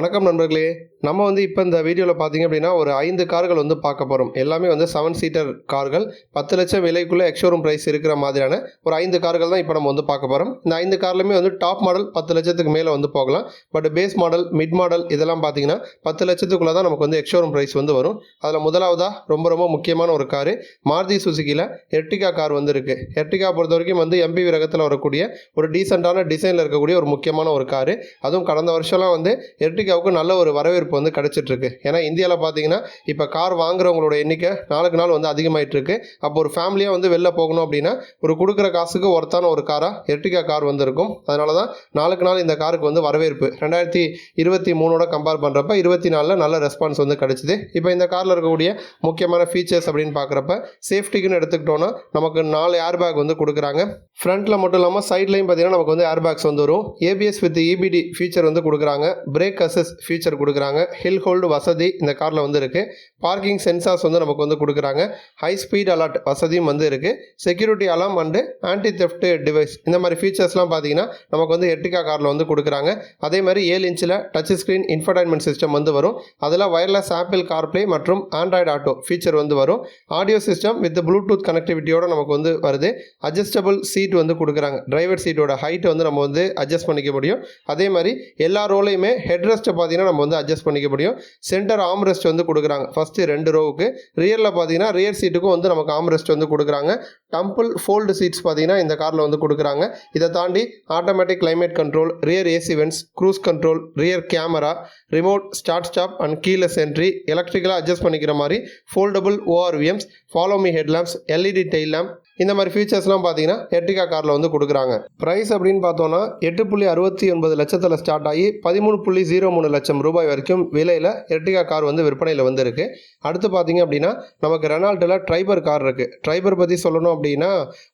வணக்கம் நண்பர்களே. நம்ம வந்து இப்போ இந்த வீடியோவில் பார்த்தீங்க அப்படின்னா ஒரு ஐந்து கார்கள் வந்து பார்க்க போகிறோம் எல்லாமே வந்து செவன் சீட்டர் கார்கள். பத்து லட்சம் விலைக்குள்ளே எக்ஷோரூம் ப்ரைஸ் இருக்கிற மாதிரியான ஒரு ஐந்து கார்கள் தான் இப்போ நம்ம வந்து பார்க்க போகிறோம் இந்த ஐந்து கார்லையுமே வந்து டாப் மாடல் பத்து லட்சத்துக்கு மேலே வந்து போகலாம். But base model mid model இதெல்லாம் பார்த்தீங்கன்னா பத்து லட்சத்துக்குள்ளே தான் நமக்கு வந்து எக்ஷோரூம் ப்ரைஸ் வந்து வரும். அதில் முதலாவதாக ரொம்ப ரொம்ப முக்கியமான ஒரு காரு மாருதி சுசுக்கியில் எர்டிகா கார் வந்து இருக்குது எர்டிகா பொறுத்த வரைக்கும் வந்து எம்பி ரகத்தில் வரக்கூடிய ஒரு டீசெண்டான டிசைனில் இருக்கக்கூடிய ஒரு முக்கியமான ஒரு காரு. அதுவும் கடந்த வருஷம்லாம் வந்து எர்டிகாவுக்கு நல்ல ஒரு வரவேற்பு வந்து கிடச்சிட்ருக்கு. ஏன்னா இந்தியாவில் பார்த்தீங்கன்னா இப்போ கார் வாங்குறவங்களோட எண்ணிக்கை நாளுக்கு நாள் வந்து அதிகமாகிட்டுருக்கு அப்போ ஒரு ஃபேமிலியாக வந்து வெளில போகணும் அப்படின்னா ஒரு கொடுக்குற காசுக்கு ஒருத்தான ஒரு காராக எர்டிகா கார் வந்திருக்கும். அதனால தான் நாளுக்கு நாள் இந்த காருக்கு வந்து வரவேற்பு. ரெண்டாயிரத்தி இருபத்தி மூணோட கம்பேர் பண்ணுறப்ப இருபத்தி நாலில் நல்ல ரெஸ்பான்ஸ் வந்து கிடச்சிது. இப்போ இந்த காரில் இருக்கக்கூடிய முக்கியமான ஃபீச்சர்ஸ் அப்படின்னு பார்க்குறப்ப சேஃப்டிக்குன்னு எடுத்துக்கிட்டோன்னா நமக்கு நாலு ஏர் பேக் வந்து கொடுக்குறாங்க. ஃப்ரண்ட்டில் மட்டும் இல்லாமல் சைட்லையும் பார்த்தீங்கன்னா நமக்கு வந்து ஏர் பேக்ஸ் வந்து வரும். ஏபிஎஸ் வித் இபிடி ஃபீச்சர் வந்து கொடுக்குறாங்க. பிரேக் அசஸ் ஃபீச்சர் கொடுக்குறாங்க. ஹில் ஹோல்டு வசதி இந்த காரில் வந்து இருக்குது பார்க்கிங் சென்சார்ஸ் வந்து நமக்கு வந்து கொடுக்குறாங்க. ஹை ஸ்பீட் அலர்ட் வசதியும் வந்து இருக்குது security alarm and anti theft device இந்த மாதிரி ஃபீச்சர்ஸ்லாம் பார்த்தீங்கன்னா நமக்கு வந்து எர்டிகா காரில் வந்து கொடுக்குறாங்க. அதே மாதிரி ஏழு இன்ச்சில் டச் ஸ்க்ரீன் இன்ஃபர்டைன்மெண்ட் சிஸ்டம் வந்து வரும். அதில் வயர்லெஸ் ஆப்பிள் கார்ப்ளே மற்றும் ஆண்ட்ராய்டு ஆட்டோ ஃபீச்சர் வந்து வரும். ஆடியோ சிஸ்டம் வித் ப்ளூடூத் கனெக்டிவிட்டியோட நமக்கு வந்து வருது. அட்ஜஸ்டபிள் சீட் வந்து கொடுக்குறாங்க. டிரைவர் சீட்டோட ஹைட் வந்து நம்ம வந்து அட்ஜஸ்ட் பண்ணிக்க முடியும். அதே மாதிரி எல்லா ரோலையுமே ஹெட்ரெஸ்ட்டை பார்த்தீங்கன்னா நம்ம வந்து அட்ஜஸ்ட் பண்ணிக்க முடியும் சென்டர் ஆம் ரெஸ்ட் வந்து கொடுக்குறாங்க. ஃபஸ்ட்டு ரெண்டு ரோவுக்கு ரியரில் பார்த்தீங்கன்னா ரியர் சீட்டுக்கும் வந்து நமக்கு ஆம் ரெஸ்ட் வந்து கொடுக்குறாங்க. டம்பிள் ஃபோல்டு சீட்ஸ் பார்த்தீங்கன்னா இந்த காரில் வந்து கொடுக்குறாங்க. இதை தாண்டி automatic climate control rear AC vents cruise control rear camera remote start stop and கீழே என்ட்ரி எலக்ட்ரிக்கலாக அட்ஜஸ்ட் பண்ணிக்கிற மாதிரி foldable ORVMs follow me headlamps LED tail lamp இந்த மாதிரி ஃபீச்சர்ஸ்லாம் பார்த்தீங்கன்னா எர்டிகா காரில் வந்து கொடுக்குறாங்க. ப்ரைஸ் அப்படின்னு பார்த்தோன்னா எட்டு புள்ளி அறுபத்தி ஒன்பது லட்சத்தில் ஸ்டார்ட் ஆகி பதிமூணு புள்ளி ஜீரோ மூணு லட்சம் ரூபாய் வரைக்கும் விலையில் எர்டிகா கார் வந்து விற்பனையில் வந்திருக்கு. அடுத்து பார்த்தீங்க அப்படின்னா நமக்கு ரெனால்ட்டில் ட்ரைபர் கார் இருக்குது ட்ரைபர் பற்றி சொல்லணும் அப்படின்னா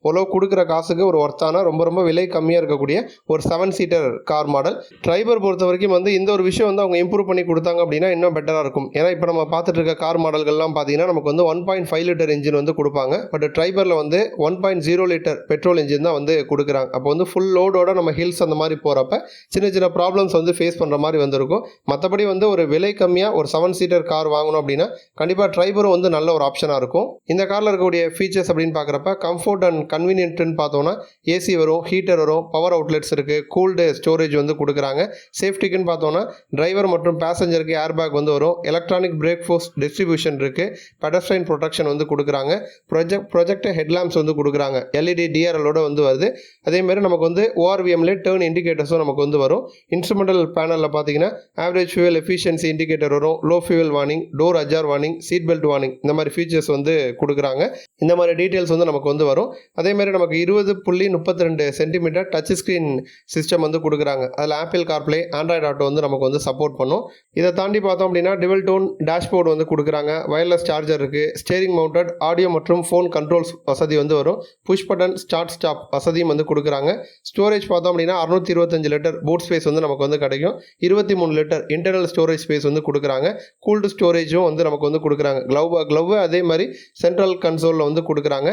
ஓரளவு கொடுக்குற காசுக்கு ஒரு ஒர்த்தான ரொம்ப ரொம்ப விலை கம்மியாக இருக்கக்கூடிய ஒரு seven seater car model Triber பொறுத்த வரைக்கும் வந்து இந்த ஒரு விஷயம் வந்து அவங்க இம்ப்ரூவ் பண்ணி கொடுத்தாங்க அப்படின்னா இன்னும் பெட்டராக இருக்கும். ஏன்னா இப்போ நம்ம பார்த்துட்டு இருக்க கார் மாடல்கள்லாம் பார்த்தீங்கன்னா நமக்கு வந்து one point five litre engine வந்து கொடுப்பாங்க. பட் ட்ரைபரில் வந்து one point zero litre petrol engine தான் வந்து கொடுக்குறாங்க. அப்போ வந்து ஃபுல் லோடோட நம்ம ஹில்ஸ் அந்த மாதிரி போகிறப்ப சின்ன சின்ன ப்ராப்ளம்ஸ் வந்து ஃபேஸ் பண்ணுற மாதிரி வந்திருக்கும். மற்றபடி வந்து ஒரு விலை கம்மியாக ஒரு செவன் சீட்டர் கார் வாங்கணும் அப்படின்னா கண்டிப்பாக ட்ரைபரும் வந்து நல்ல ஒரு ஆப்ஷனாக இருக்கும். இந்த காரில் இருக்கக்கூடிய ஃபீச்சர்ஸ் அப்படின்னு பார்க்குறப்ப கம்ஃபர்ட் அண்ட் கன்வீனியன்ட்னு பார்த்தோன்னா ஏசி வரும் ஹீட்டர் வரும் பவர் அவுட்லெட்ஸ் இருக்குது கூல்டு ஸ்டோரேஜ் வந்து கொடுக்குறாங்க. சேஃப்டிக்குன்னு பார்த்தோன்னா டிரைவர் மற்றும் பேசஞ்சருக்கு ஏர் பேக் வந்து வரும் எலக்ட்ரானிக் பிரேக் ஃபோர்ஸ் டிஸ்ட்ரிபியூஷன் இருக்குது பெடஸ்ட்ரைன் ப்ரொடெக்ஷன் வந்து கொடுக்குறாங்க ப்ரொஜெக்ட் ப்ரொஜெக்ட் ஹெட்லாம்ப்ஸ் வந்து கொடுக்குறாங்க. எல்இடி டிஆர்எலோட வந்து வருது. அதேமாதிரி நமக்கு வந்து ஓஆர்விஎம்லேயே டேர்ன் இண்டிகேட்டர்ஸும் நமக்கு வந்து வரும். இன்ஸ்ட்ருமெண்டல் பேனலில் பார்த்தீங்கன்னா ஆவரேஜ் ஃபியூவல் எஃபிஷியன்சி இண்டிகேட்டர் வரும். Low fuel warning door ajar warning seat belt warning இந்த மாதிரி ஃபீச்சர்ஸ் வந்து கொடுக்குறாங்க. இந்த மாதிரி டீட்டெயில்ஸ் வந்து நமக்கு வந்து வரும். அதேமாதிரி நமக்கு இருபது புள்ளி முப்பத்தி ரெண்டு சென்டிமீட்டர் டச் ஸ்க்ரீன் சிஸ்டம் வந்து கொடுக்குறாங்க. அதில் ஆப்பிள் கார்ப்ளே ஆண்ட்ராய்டு ஆட்டோ வந்து நமக்கு வந்து சப்போர்ட் பண்ணும். இதை தாண்டி பார்த்தோம் அப்படின்னா டிவல் டோன் டேஷ்போர்டு வந்து கொடுக்குறாங்க. வயர்லெஸ் சார்ஜர் இருக்குது ஸ்டேரிங் மவுண்டட் ஆடியோ மற்றும் ஃபோன் கண்ட்ரோல்ஸ் வசதி வந்து வரும். புஷ் பட்டன் ஸ்டார்ட் ஸ்டாப் வசதியும் வந்து கொடுக்குறாங்க. ஸ்டோரேஜ் பார்த்தோம் அப்படின்னா அறுநூத்தி இருபத்தஞ்சு லிட்டர் பூட் ஸ்பேஸ் வந்து நமக்கு வந்து கிடைக்கும். இருபத்தி மூணு லிட்டர் இன்டர்னல் ஸ்டோரேஜ் ஸ்பேஸ் வந்து கொடுக்குறாங்க. கூல்டு ஸ்டோரேஜும் வந்து நமக்கு வந்து கொடுக்குறாங்க. க்ளவ் க்ளவ் அதே மாதிரி சென்ட்ரல் கன்சோலில் வந்து கொடுக்குறாங்க.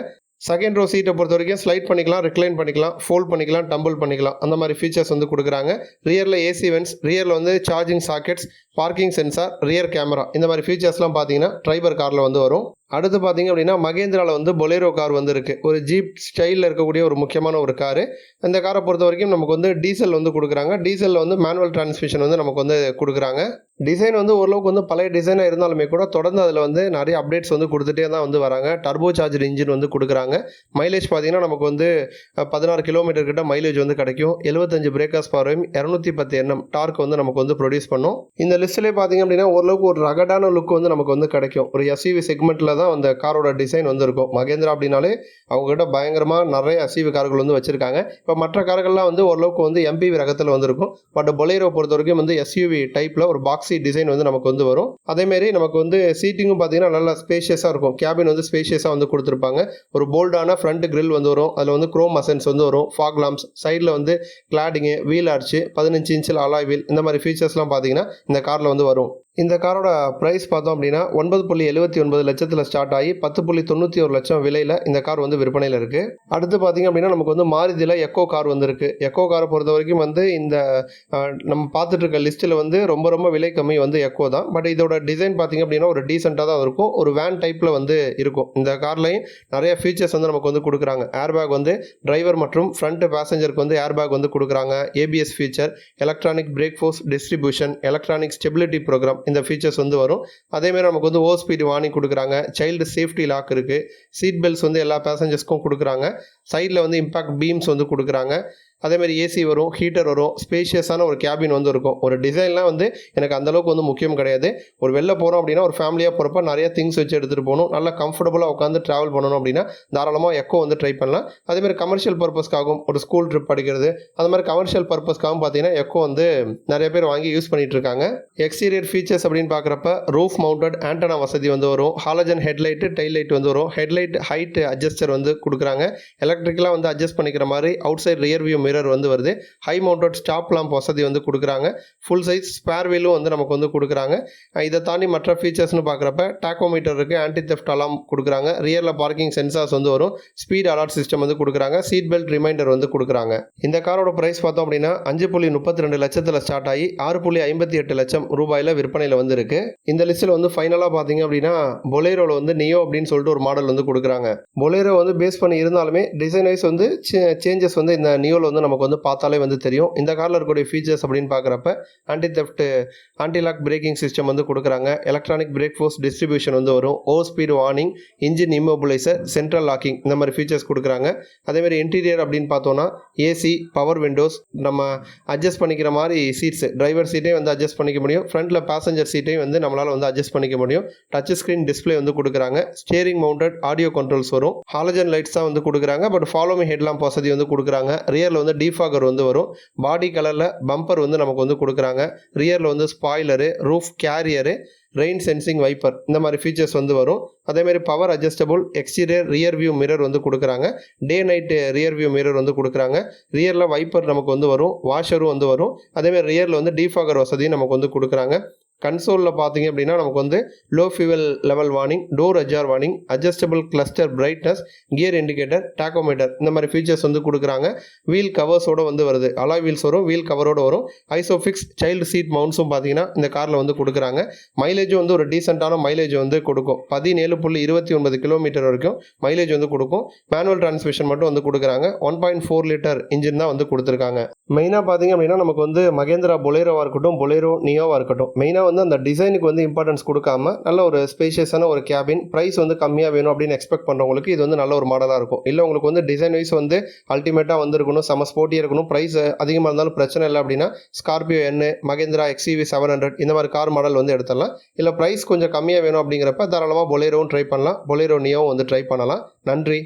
செகண்ட் ரோ சீட்டை பொறுத்த வரைக்கும் ஸ்லைட் பண்ணிக்கலாம் ரிக்ளைன் பண்ணிக்கலாம் ஃபோல்ட் பண்ணிக்கலாம் டம்பிள் பண்ணிக்கலாம். அந்த மாதிரி ஃபீச்சர்ஸ் வந்து கொடுக்குறாங்க. ரியரில் ஏசி வென்ஸ் ரியரில் வந்து charging sockets parking sensor rear camera இந்த மாதிரி ஃபீச்சர்ஸ்லாம் பார்த்தீங்கன்னா ட்ரைபர் காரில் வந்து வரும். அடுத்து பார்த்தீங்க அப்படின்னா மகேந்திராவில் வந்து பொலேரோ கார் வந்து இருக்குது ஒரு ஜீப் ஸ்டைலில் இருக்கக்கூடிய ஒரு முக்கியமான ஒரு காரு இந்த காரை பொறுத்த வரைக்கும் நமக்கு வந்து டீசல் வந்து கொடுக்குறாங்க. டீசலில் வந்து மேனுவல் டிரான்ஸ்மிஷன் வந்து நமக்கு வந்து கொடுக்குறாங்க. டிசைன் வந்து ஓரளவுக்கு வந்து பழைய டிசைனாக இருந்தாலுமே கூட தொடர்ந்து அதில் வந்து நிறைய அப்டேட்ஸ் வந்து கொடுத்துட்டே தான் வந்து வராங்க. டர்போ சார்ஜர் இன்ஜின் வந்து கொடுக்குறாங்க. மைலேஜ் பார்த்தீங்கன்னா நமக்கு வந்து பதினாறு கிலோமீட்டர் கிட்ட மைலேஜ் வந்து கிடைக்கும். எழுபத்தஞ்சு பிரேக்கர்ஸ் பவரையும் இரநூத்தி பத்து எண்ணம் டார்க் வந்து நமக்கு வந்து ப்ரொடியூஸ் பண்ணும். இந்த லிஸ்ட்லேயே பார்த்தீங்க அப்படின்னா ஓரளவுக்கு ஒரு ரகடான லுக் வந்து நமக்கு வந்து கிடைக்கும். ஒரு எஸ்யூவி செக்மெண்ட்டில் தான் அந்த காரோட டிசைன் வந்து இருக்கும். மகேந்திரா அப்படின்னாலே அவங்ககிட்ட பயங்கரமாக நிறைய எஸ்யூவி கார்கள் வந்து வச்சுருக்காங்க. இப்போ மற்ற கார்கள்லாம் வந்து ஓரளவுக்கு வந்து எம்பிவி ரகத்தில் வந்துருக்கும். பட் பொலேரோ பொறுத்த வரைக்கும் வந்து எஸ்யூவி டைப்பில் ஒரு பாக்ஸ் டிசைன் வந்து நமக்கு வந்து வரும். அதேமாரி நமக்கு வந்து சீட்டிங்கும் பார்த்தீங்கன்னா நல்லா ஸ்பேஷியஸாக இருக்கும். கேபின் வந்து ஸ்பேஷியஸாக வந்து கொடுத்துருப்பாங்க. ஒரு போல்டான ஃப்ரண்ட் கிரில் வந்து வரும். அதில் வந்து குரோம் அசன்ஸ் வந்து வரும். ஃபாக் லாம்ப்ஸ் சைடில் வந்து கிளாடிங்கு வீல் ஆர்ச்சு பதினஞ்சு இன்ச்சில் அலாய் வீல் இந்த மாதிரி ஃபீச்சர்ஸ்லாம் பார்த்தீங்கன்னா இந்த காரில் வந்து வரும். இந்த காரோட ப்ரைஸ் பார்த்தோம் அப்படின்னா ஒன்பது புள்ளி எழுபத்தி ஒன்பது லட்சத்தில் ஸ்டார்ட் ஆகி பத்து புள்ளி தொண்ணூற்றி ஒரு லட்சம் விலையில் இந்த கார் வந்து விற்பனையில் இருக்குது அடுத்து பார்த்தீங்க அப்படின்னா நமக்கு வந்து மாருதியில் எக்கோ கார் வந்துருக்கு. எக்கோ காரை பொறுத்த வரைக்கும் வந்து இந்த நம்ம பார்த்துட்டு இருக்க லிஸ்ட்டில் வந்து ரொம்ப ரொம்ப விலை கம்மி வந்து எக்கோ தான். பட் இதோட டிசைன் பார்த்தீங்க அப்படின்னா ஒரு டீசெண்டாக தான் இருக்கும். ஒரு வேன் டைப்பில் வந்து இருக்கும். இந்த கார்லையும் நிறைய ஃபீச்சர்ஸ் வந்து நமக்கு வந்து கொடுக்குறாங்க. ஏர்பேக் வந்து டிரைவர் மற்றும் ஃப்ரண்ட் பேசஞ்சருக்கு வந்து ஏர்பேக் வந்து கொடுக்குறாங்க. ABS feature electronic brake force distribution electronic stability program இந்த ஃபீச்சர்ஸ் வந்து வரும். அதேமாதிரி நமக்கு வந்து ஓ ஸ்பீடு வார்னிங் கொடுக்குறாங்க. சைல்டு சேஃப்டி லாக் இருக்குது சீட் பெல்ட்ஸ் வந்து எல்லா பேசஞ்சர்ஸ்க்கும் கொடுக்குறாங்க. சைடில் வந்து இம்பாக்ட் பீம்ஸ் வந்து கொடுக்குறாங்க. அதேமாதிரி ஏசி வரும் ஹீட்டர் வரும் ஸ்பேஷியஸான ஒரு கேபின் வந்து இருக்கும். ஒரு டிசைன்லாம் வந்து எனக்கு அந்தளவுக்கு வந்து முக்கியம் கிடையாது. ஒரு வெளில போகிறோம் அப்படின்னா ஒரு ஃபேமிலியாக போகிறப்ப நிறைய திங்ஸ் வச்சு எடுத்துகிட்டு போகணும். நல்லா கம்ஃபர்டபுளாக உட்காந்து ட்ராவல் பண்ணணும் அப்படின்னா தாராளமாக எக்கோ வந்து ட்ரை பண்ணலாம். அதேமாதிரி கமர்ஷியல் பர்பஸ்க்காகவும் ஒரு ஸ்கூல் ட்ரிப் படிக்கிறது அந்த மாதிரி கமர்ஷியல் பர்பஸ்க்காகவும் பார்த்தீங்கன்னா எக்கோ வந்து நிறைய பேர் வாங்கி யூஸ் பண்ணிட்டு இருக்காங்க. எக்ஸ்டீரியர் ஃபீச்சர்ஸ் அப்படின்னு பார்க்குறப்ப ரூஃப் மவுண்டட் ஆண்டனா வசதி வந்து வரும். ஹாலஜன் ஹெட்லைட்டு டைல் லைட் வந்து வரும். ஹெட்லைட் ஹைட் அட்ஜஸ்டர் வந்து கொடுக்குறாங்க. எலக்ட்ரிக்கலாக வந்து அட்ஜஸ்ட் பண்ணிக்கிற மாதிரி outside rear view mirror வந்து வருது. ஹை மவுண்டட் ஸ்டாப் லாம்ப் வசதி வந்து கொடுக்குறாங்க. ஃபுல் சைஸ் ஸ்பேர் வீலும் வந்து நமக்கு வந்து கொடுக்குறாங்க. இதை தாண்டி மற்ற ஃபீச்சர்ஸ்னு பார்க்குறப்ப டாக்கோமீட்டர் இருக்குது ஆன்டி தெஃப்ட் அலாம் கொடுக்குறாங்க ரியரில் பார்க்கிங் சென்சார்ஸ் வந்து வரும். ஸ்பீட் அலர்ட் சிஸ்டம் வந்து கொடுக்குறாங்க. சீட் பெல்ட் ரிமைண்டர் வந்து கொடுக்குறாங்க. இந்த காரோட ப்ரைஸ் பார்த்தோம் அப்படின்னா அஞ்சு புள்ளி முப்பத்தி ரெண்டு லட்சத்தில் ஸ்டார்ட் ஆகி ஆறு புள்ளி ஐம்பத்தி எட்டு லட்சம் ரூபாயில் விற்பனையில் வந்து இருக்கு. இந்த லிஸ்ட்டில் வந்து ஃபைனலாக பார்த்தீங்க அப்படின்னா பொலேரோவில் வந்து நியோ அப்படின்னு சொல்லிட்டு ஒரு மாடல் வந்து கொடுக்குறாங்க. பொலேரோ வந்து பேஸ் பண்ணி இருந்தாலுமே டிசைன் வைஸ் வந்து சேஞ்சஸ் வந்து இந்த நியோவில் வந்து நமக்கு வந்து பார்த்தாலே வந்து தெரியும். இந்த காரில் இருக்கக்கூடிய ஃபீச்சர்ஸ் அப்படின்னு பார்க்குறப்ப anti theft anti lock braking system வந்து கொடுக்குறாங்க. எலக்ட்ரானிக் பிரேக் ஃபோர்ஸ் டிஸ்ட்ரிபியூஷன் வந்து வரும். Over speed warning engine immobiliser central locking இந்த மாதிரி ஃபீச்சர்ஸ் கொடுக்குறாங்க. அதேமாதிரி இன்டீரியர் அப்படின்னு பார்த்தோன்னா ஏசி பவர் விண்டோஸ் நம்ம அட்ஜஸ்ட் பண்ணிக்கிற மாதிரி சீட்ஸ் டிரைவர் சீட்டையும் வந்து அட்ஜஸ்ட் பண்ணிக்க முடியும். ஃப்ரண்ட்டில் பேசஞ்சர் சீட்டையும் வந்து நம்மளால் வந்து அட்ஜஸ்ட் பண்ணிக்க முடியும். டச் ஸ்க்ரீன் டிஸ்ப்ளே வந்து கொடுக்குறாங்க. ஸ்டியரிங் மவுண்டட் ஆடியோ கண்ட்ரோல்ஸ் வரும். ஹாலஜன் லைட்ஸ் தான் வந்து கொடுக்குறாங்க. பட் ஃபாலோ மீ வசதி வந்து கொடுக்குறாங்க. ரியரில் வந்து டீஃபாகர் வந்து வரும். பாடி கலரில் பம்பர் வந்து நமக்கு வந்து கொடுக்குறாங்க. ரியரில் வந்து spoiler roof carrier rain sensing wiper இந்த மாதிரி ஃபீச்சர்ஸ் வந்து வரும். அதேமாதிரி power adjustable exterior rear view mirror வந்து கொடுக்குறாங்க. Day night rear view mirror வந்து கொடுக்குறாங்க. ரியரில் வைப்பர் நமக்கு வந்து வரும். வாஷரும் வந்து வரும். அதேமாதிரி ரியரில் வந்து டீஃபாகர் வசதியும் நமக்கு வந்து கொடுக்குறாங்க. கன்சோலில் பார்த்தீங்க அப்படின்னா நமக்கு வந்து low fuel level warning door ajar warning adjustable cluster brightness gear indicator tachometer இந்த மாதிரி ஃபீச்சர்ஸ் வந்து கொடுக்குறாங்க. வீல் கவர்ஸோட வந்து வருது. அலாய் வீல்ஸ் வரும் வீல் கவரோடு வரும். ஐசோஃபிக்ஸ் சைல்டு சீட் மவுண்ட்ஸும் பார்த்தீங்கன்னா இந்த காரில் வந்து கொடுக்குறாங்க. மைலேஜும் வந்து ஒரு டீசெண்டான மைலேஜ் வந்து கொடுக்கும். பதினேழு புள்ளி இருபத்தி ஒன்பது கிலோமீட்டர் வரைக்கும் மைலேஜ் வந்து கொடுக்கும். மேனுவல் டிரான்ஸ்மிஷன் மட்டும் வந்து கொடுக்குறாங்க. One point four litre engine தான் வந்து கொடுத்துருக்காங்க. மெயினாக பார்த்தீங்க அப்படின்னா நமக்கு வந்து மகேந்திரா பொலேரோவாக இருக்கட்டும் பொலேரோ நியோவாக இருக்கட்டும். மெயினாக வந்து வந்து அந்த டிசைனுக்கு வந்து இம்பார்ட்டன்ஸ் கொடுக்காம நல்ல ஒரு ஸ்பேஷியஸான ஒரு கேபின் ப்ரைஸ் வந்து கம்மியாக வேணும் அப்படின்னு எக்ஸ்பெக்ட் பண்ணுறவங்களுக்கு இது வந்து நல்ல ஒரு மாடலாக இருக்கும். இல்லை உங்களுக்கு வந்து டிசைன் வைஸ் வந்து அல்டிமேட்டாக வந்துருக்கணும் செம ஸ்போர்ட்டியாக இருக்கணும் ப்ரைஸ் அதிகமாக இருந்தாலும் பிரச்சனை இல்லை அப்படின்னா Scorpio N Mahindra XUV seven hundred இந்த மாதிரி கார் மாடல் வந்து எடுத்துடலாம். இல்லை ப்ரைஸ் கொஞ்சம் கம்மியாக வேணும் அப்படிங்கிறப்ப தாராளமாக பொலேரோவும் ட்ரை பண்ணலாம். பொலேரோ நியோவும் வந்து ட்ரை பண்ணலாம். நன்றி.